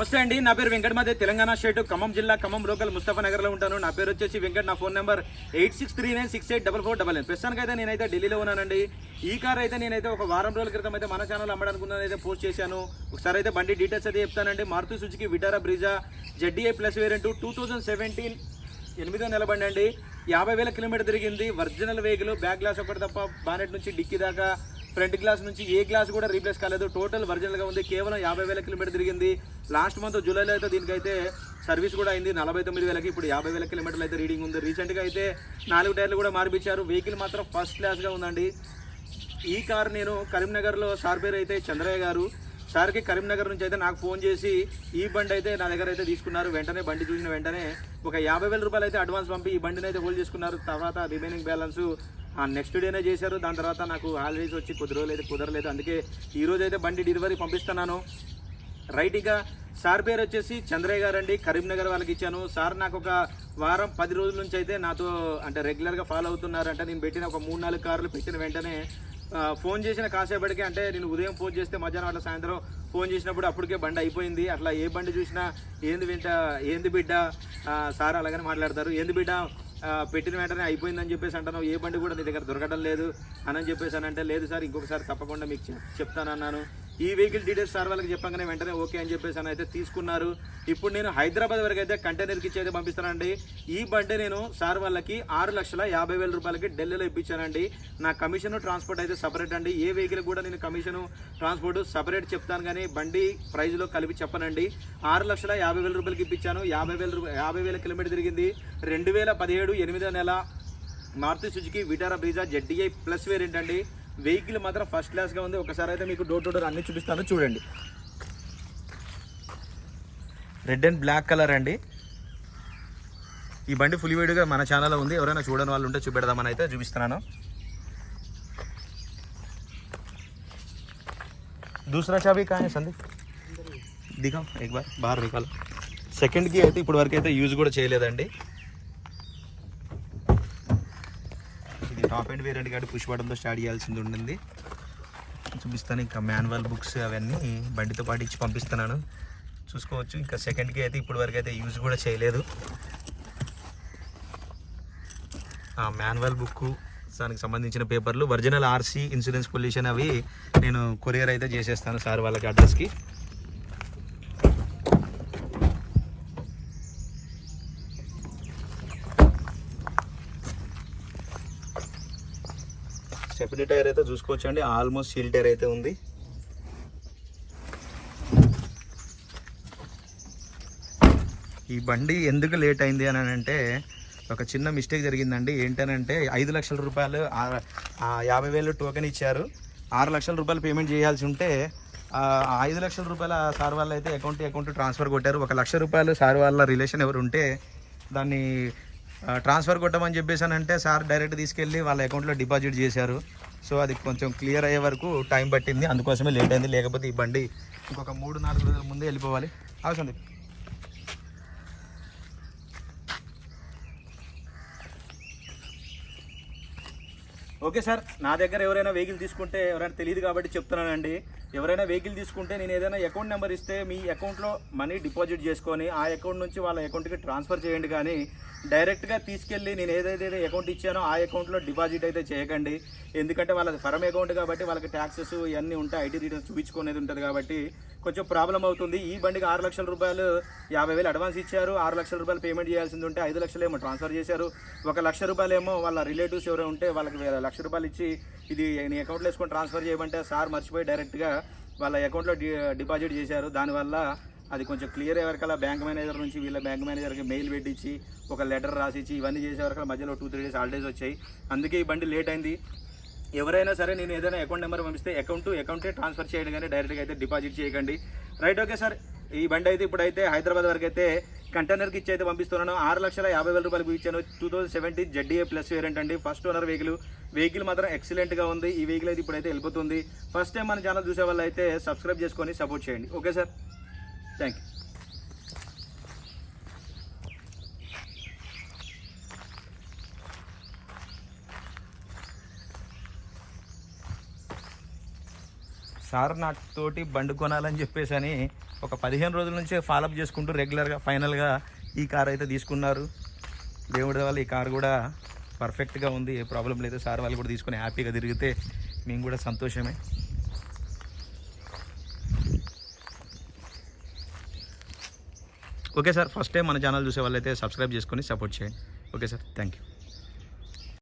నమస్తే అండి నా పేరు వెంకట మధ్య తెలంగాణ స్టేట్ ఖమ్మం జిల్లా ఖమ్మం లోకల్ ముస్తఫా నగర్లో ఉంటాను. నా పేరు వచ్చేసి వెంకట్ నా phone number eight six three nine six eight double four double nine. ప్రస్తుతానికి అయితే నేనైతే ఢిల్లీలో ఉన్నానండి. ఈ కార్ అయితే నేనైతే ఒక వారం రోజుల క్రితం అయితే మన ఛానల్ అమ్మడానికి అయితే పోస్ట్ చేశాను. ఒకసారి అయితే బండి డీటెయిల్స్ అయితే చెప్తానండి. Maruti Suzuki Vitara Brezza ZDA plus variant two thousand seventeen ఎనిమిదో నిలబండి అండి. యాభై వేల కిలోమీటర్ తిరిగింది. ఒరిజినల్ వెహికల్ బ్యాక్ గ్లాస్ ఒకటి తప్ప బానెట్ నుంచి డిక్కీ దాకా ఫ్రంట్ గ్లాస్ నుంచి ఏ గ్లాస్ కూడా రీప్లేస్ కాలేదు. టోటల్ ఒరిజినల్గా ఉంది. కేవలం యాభై వేల కిలోమీటర్ తిరిగింది. లాస్ట్ మంత్ జూలైలో అయితే దీనికైతే సర్వీస్ కూడా అయింది. నలభై తొమ్మిది వేలకి ఇప్పుడు యాభై వేల కిలోమీటర్లు అయితే రీడింగ్ ఉంది. రీసెంట్గా అయితే నాలుగు టైర్లు కూడా మార్పించారు వెహికల్ మాత్రం ఫస్ట్ క్లాస్గా ఉందండి. ఈ కార్ నేను కరీంనగర్లో సార్ పేరు అయితే చంద్రయ్య గారు. సార్కి కరీంనగర్ నుంచి అయితే నాకు ఫోన్ చేసి ఈ బండి అయితే నా దగ్గర అయితే తీసుకున్నారు. వెంటనే బండి చూసిన వెంటనే ఒక యాభై వేల రూపాయలు అయితే అడ్వాన్స్ పంపి ఈ బండిని అయితే హోల్డ్ చేసుకున్నారు. తర్వాత రిమైనింగ్ బ్యాలెన్స్ నెక్స్ట్ డేనే చేశారు. దాని తర్వాత నాకు హాలిడేస్ వచ్చి కొద్ది రోజులు కుదరలేదు. అందుకే ఈరోజు అయితే బండి డెలివరీ పంపిస్తున్నాను. రైట్ ఇక సార్ పేరు వచ్చేసి చంద్రయ్య గారు అండి కరీంనగర్ వాళ్ళకి ఇచ్చాను. సార్ నాకు ఒక వారం పది రోజుల నుంచి అయితే నాతో అంటే రెగ్యులర్గా ఫాలో అవుతున్నారు అంటే నేను పెట్టిన ఒక మూడు నాలుగు కార్లు పెట్టిన వెంటనే ఫోన్ చేసిన కాసేపటికి అంటే నేను ఉదయం ఫోన్ చేస్తే మధ్యాహ్నం అట్లా సాయంత్రం ఫోన్ చేసినప్పుడు అప్పటికే బండి అయిపోయింది. అట్లా ఏ బండి చూసినా ఏంది వింట ఏంది బిడ్డ? సార్ అలాగనే మాట్లాడతారు. ఏంది బిడ్డ? పెట్టిన వెంటనే అయిపోయిందని చెప్పేసి అంటాను ఏ బండి కూడా నీ దగ్గర దొరకడం లేదు అని చెప్పేసి అని అంటే లేదు సార్ ఇంకొకసారి తప్పకుండా మీకు చెప్తానన్నాను. ఈ వెహికల్ డీటెయిల్స్ సార్ వాళ్ళకి చెప్పగానే వెంటనే ఓకే అని చెప్పేసి అని అయితే తీసుకున్నారు. ఇప్పుడు నేను హైదరాబాద్ వరకు అయితే కంటైనర్కి ఇచ్చి అయితే పంపిస్తానండి. ఈ బండి నేను సార్ వాళ్ళకి ఆరు లక్షల యాభై వేల రూపాయలకి ఢిల్లీలో ఇప్పించానండి. నా కమిషన్ ట్రాన్స్పోర్ట్ అయితే సపరేట్ అండి. ఏ వెహికల్ కూడా నేను కమిషన్ ట్రాన్స్పోర్ట్ సపరేట్ చెప్తాను కానీ బండి ప్రైజ్లో కలిపి చెప్పనండి. ఆరు లక్షల యాభై వేల రూపాయలకి ఇప్పించాను. యాభై వేల రూపాయ యాభై వేల కిలోమీటర్ తిరిగింది. రెండు వేల పదిహేడు ఎనిమిదో నెల Maruti Suzuki Vitara Brezza ZDI plus variant అండి. వెహికల్ మాత్రం ఫస్ట్ క్లాస్గా ఉంది. ఒకసారి అయితే మీకు డోర్ టు డోర్ అన్ని చూపిస్తాను. చూడండి. రెడ్ అండ్ బ్లాక్ కలర్ అండి. ఈ బండి ఫుల్ వీడియోగా మన ఛానల్లో ఉంది. ఎవరైనా చూడని వాళ్ళు ఉంటే చూపెడదామని అయితే చూపిస్తున్నాను. దూసరా చాబీ కాయ సందీప్? దిగా ఎక్ బార్ బార్ నికాల సెకండ్కి అయితే ఇప్పుడు వరకు అయితే యూజ్ కూడా చేయలేదండి. టాప్ అండ్ వేరియంట్ కాబట్టి పుష్ బటన్తో స్టార్ట్ చేయాల్సింది ఉండింది. చూపిస్తాను ఇంకా మాన్యువల్ బుక్స్ అవన్నీ బండితో పాటు ఇచ్చి పంపిస్తున్నాను. చూసుకోవచ్చు. ఇంకా సెకండ్కి అయితే ఇప్పుడు వరకు అయితే యూజ్ కూడా చేయలేదు. ఆ మాన్యువల్ బుక్ దానికి సంబంధించిన పేపర్లు ఒరిజినల్ ఆర్సీ ఇన్సూరెన్స్ పొల్యూషన్ అవి నేను కొరియర్ అయితే చేసేస్తాను సార్ వాళ్ళకి అడ్రస్కి స్టెపినీ టైర్ అయితే చూసుకోవచ్చు అండి ఆల్మోస్ట్ సీల్ టైర్ అయితే ఉంది. ఈ బండి ఎందుకు లేట్ అయింది అని అంటే ఒక చిన్న మిస్టేక్ జరిగిందండి. ఏంటనంటే ఐదు లక్షల రూపాయలు యాభై వేలు టోకెన్ ఇచ్చారు. ఆరు లక్షల రూపాయలు పేమెంట్ చేయాల్సి ఉంటే ఐదు లక్షల రూపాయల సార్ వాళ్ళు అయితే అకౌంట్ అకౌంట్ ట్రాన్స్ఫర్ కొట్టారు. ఒక లక్ష రూపాయలు సార్ వాళ్ళ రిలేషన్ ఎవరు ఉంటే దాన్ని ట్రాన్స్ఫర్ కొట్టమని చెప్పేసానంటే అంటే సార్ డైరెక్ట్ తీసుకెళ్ళి వాళ్ళ అకౌంట్లో డిపాజిట్ చేశారు. సో అది కొంచెం క్లియర్ అయ్యే వరకు టైం పట్టింది. అందుకోసమే లేట్ అయింది. లేకపోతే ఈ బండి ఇంకొక మూడు నాలుగు రోజుల ముందే వెళ్ళిపోవాలి. అవసరం ఓకే సార్ నా దగ్గర ఎవరైనా వెహికల్ తీసుకుంటే ఎవరైనా తెలియదు కాబట్టి చెప్తున్నానండి. ఎవరైనా వెహికల్ తీసుకుంటే నేను ఏదైనా అకౌంట్ నెంబర్ ఇస్తే మీ అకౌంట్లో మనీ డిపాజిట్ చేసుకొని ఆ అకౌంట్ నుంచి వాళ్ళ అకౌంట్కి ట్రాన్స్ఫర్ చేయండి కానీ డైరెక్ట్గా తీసుకెళ్ళి నేను ఏదైతే అకౌంట్ ఇచ్చానో ఆ అకౌంట్లో డిపాజిట్ అయితే చేయకండి. ఎందుకంటే వాళ్ళది ఫరం అకౌంట్ కాబట్టి వాళ్ళకి ట్యాక్సెస్ ఇవన్నీ ఉంటాయి ఐటీ రిటర్న్స్ చూపించుకునేది ఉంటుంది కాబట్టి కొంచెం ప్రాబ్లం అవుతుంది. ఈ బండికి ఆరు లక్షల రూపాయలు యాభై వేలు అడ్వాన్స్ ఇచ్చారు. ఆరు లక్షల రూపాయలు పేమెంట్ చేయాల్సింది ఉంటే ఐదు లక్షలు ఏమో ట్రాన్స్ఫర్ చేశారు. ఒక లక్ష రూపాయలు ఏమో వాళ్ళ రిలేటివ్స్ ఎవరో ఉంటే వాళ్ళకి లక్ష రూపాయలు ఇచ్చి ఇది నీ అకౌంట్లో వేసుకొని ట్రాన్స్ఫర్ చేయమంటే సార్ మర్చిపోయి డైరెక్ట్గా వాళ్ళ అకౌంట్లో డి డిపాజిట్ చేశారు. దానివల్ల అది కొంచెం క్లియర్ అయ్యే బ్యాంక్ మేనేజర్ నుంచి వీళ్ళ బ్యాంక్ మేనేజర్కి మెయిల్ పెట్టించి ఒక లెటర్ రాసిచ్చి ఇవన్నీ చేసేవరకు మధ్యలో టూ త్రీ డేస్ హాలిడేస్ వచ్చాయి. అందుకే ఈ బండి లేట్ అయింది. ఎవరైనా సరే నేను ఏదైనా అకౌంట్ నెంబర్ పంపిస్తే అకౌంట్ టు అకౌంటే ట్రాన్స్ఫర్ చేయండి కానీ డైరెక్ట్గా అయితే డిపాజిట్ చేయకండి. Right okay sir. ఈ బండి అయితే ఇప్పుడైతే హైదరాబాద్ వరకు అయితే కంటైనర్కి ఇచ్చి అయితే పంపిస్తున్నాను. ఆరు లక్షల యాభై వేల రూపాయలకు ఇచ్చాను. Two thousand seventeen ZDA plus variant అండి. First owner vehicle. వెహికల్ మాత్రం ఎక్సలెంట్గా ఉంది. ఈ వెహికల్ అయితే ఇప్పుడైతే వెళ్ళిపోతుంది. ఫస్ట్ టైం మన ఛానల్ చూసే వాళ్ళు అయితే సబ్స్క్రైబ్ చేసుకొని సపోర్ట్ చేయండి. Okay sir? Thank you sir నాతోటి బండి కొనాలని చెప్పేసి అని ఒక పదిహేను రోజుల నుంచే ఫాలోఅప్ చేసుకుంటూ రెగ్యులర్గా ఫైనల్గా ఈ కార్ అయితే తీసుకున్నారు. దేవుడి వల్ల ఈ కార్ కూడా పర్ఫెక్ట్గా ఉంది. ఏ ప్రాబ్లం లేదు. సార్ వాళ్ళు కూడా తీసుకుని హ్యాపీగా తిరిగితే మేము కూడా సంతోషమే. ఓకే సార్ ఫస్ట్ టైం మన ఛానల్ చూసే వాళ్ళైతే సబ్స్క్రైబ్ చేసుకొని సపోర్ట్ చేయండి. Okay sir thank you